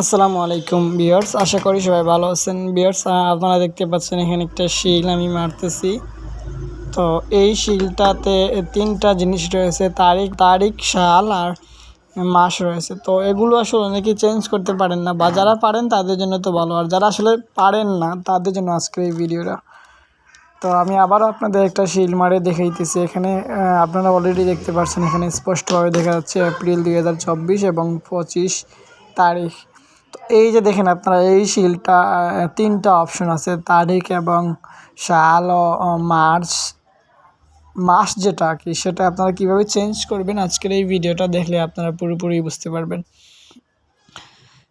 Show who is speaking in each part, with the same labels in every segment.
Speaker 1: আসসালামু আলাইকুম বিয়ার্স আশা করি সবাই ভালো আছেন। বিয়ার্স আপনারা দেখতে পাচ্ছেন এখানে একটা শিল আমি মারতেছি। তো এই শিলটাতে তিনটা জিনিস রয়েছে, তারিখ তারিখ, সাল আর মাস রয়েছে। তো এগুলো আসলে অনেকেই চেঞ্জ করতে পারেন না, বা যারা পারেন তাদের জন্য তো ভালো। আর যারা আসলে পারেন না, তাদের জন্য আজকের এই ভিডিওটা। তো আমি আবারও আপনাদের একটা শিল মারে দেখাইতেছি। এখানে আপনারা অলরেডি দেখতে পাচ্ছেন এখানে স্পষ্টভাবে দেখা যাচ্ছে এপ্রিল দুই হাজার চব্বিশ এবং পঁচিশ তারিখ। এই যে দেখেন আপনারা, এই শিলটা তিনটা অপশন আছে, তারিখ এবং সাল ও মার্চ। মাস যেটা কি, সেটা আপনারা কীভাবে চেঞ্জ করবেন আজকের এই ভিডিওটা দেখলে আপনারা পুরোপুরি বুঝতে পারবেন।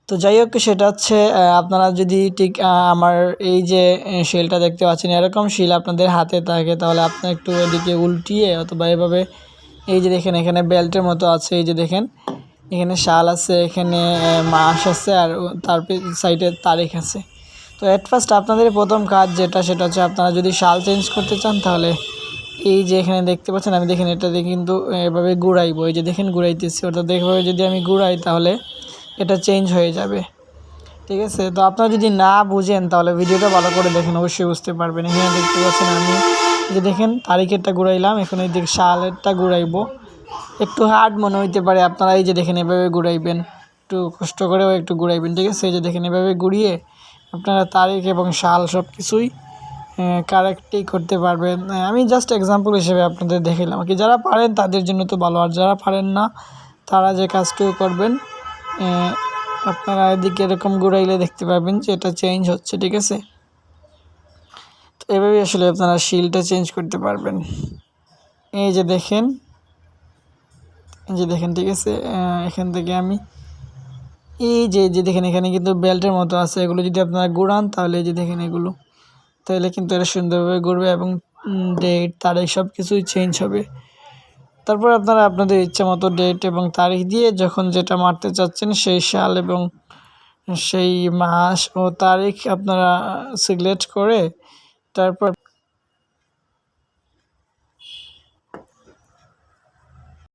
Speaker 1: তো যাই হোক, সেটা হচ্ছে আপনারা যদি ঠিক আমার এই যে শিলটা দেখতে পাচ্ছেন, এরকম শিল আপনাদের হাতে থাকে, তাহলে আপনার একটু এদিকে উল্টিয়ে অথবা এভাবে, এই যে দেখেন, এখানে বেল্টের মতো আছে, এই যে দেখেন। এখানে শাল আছে, এখানে মাস আছে আর তার সাইডে তারিখ আছে। তো অ্যাট ফার্স্ট আপনাদের প্রথম কাজ যেটা, সেটা হচ্ছে আপনারা যদি শাল চেঞ্জ করতে চান তাহলে এই যে এখানে দেখতে পাচ্ছেন, আমি দেখেন এটা দিয়ে কিন্তু এভাবে ঘুরাইবো এই যে দেখেন ঘুরাইতেছি অর্থাৎ এভাবে যদি আমি ঘুরাই তাহলে এটা চেঞ্জ হয়ে যাবে। ঠিক আছে? তো আপনারা যদি না বুঝেন তাহলে ভিডিওটা ভালো করে দেখেন, অবশ্যই বুঝতে পারবেন। এখানে দেখতে পাচ্ছেন আমি যে দেখেন তারিখেরটা ঘুরাইলাম এখন এই দিক সালেরটা ঘুরাইবো একটু হার্ড মনে হইতে পারে। আপনারা এই যে দেখেন, এভাবে ঘুরাইবেন, একটু কষ্ট করেও একটু ঘুরাইবেন, ঠিক আছে? এই যে দেখেন, এভাবে ঘুরিয়ে আপনারা তারিখ এবং সাল সব কিছুই কারেক্টই করতে পারবেন। আমি জাস্ট এক্সাম্পল হিসেবে আপনাদের দেখালাম কি যারা পারেন, তাদের জন্য তো ভালো। আর যারা পারেন না, তারা যে কাজটুকু করবেন আপনারা এদিকে এরকম ঘুরাইলে দেখতে পাবেন যে এটা চেঞ্জ হচ্ছে, ঠিক আছে? তো এভাবেই আসলে আপনারা শিলটা চেঞ্জ করতে পারবেন। এই যে দেখেন যে দেখেন, ঠিক আছে? এখান থেকে আমি এই যে যে দেখেন, এখানে কিন্তু বেল্টের মতো আছে। এগুলো যদি আপনারা ঘুরান, তাহলে যে দেখেন এগুলো, তাহলে কিন্তু এটা সুন্দরভাবে ঘুরবে এবং ডেট তারিখ সব কিছুই চেঞ্জ হবে। তারপর আপনারা আপনাদের ইচ্ছা মতো ডেট এবং তারিখ দিয়ে যখন যেটা মারতে চাচ্ছেন, সেই সাল এবং সেই মাস ও তারিখ আপনারা সিলেক্ট করে তারপর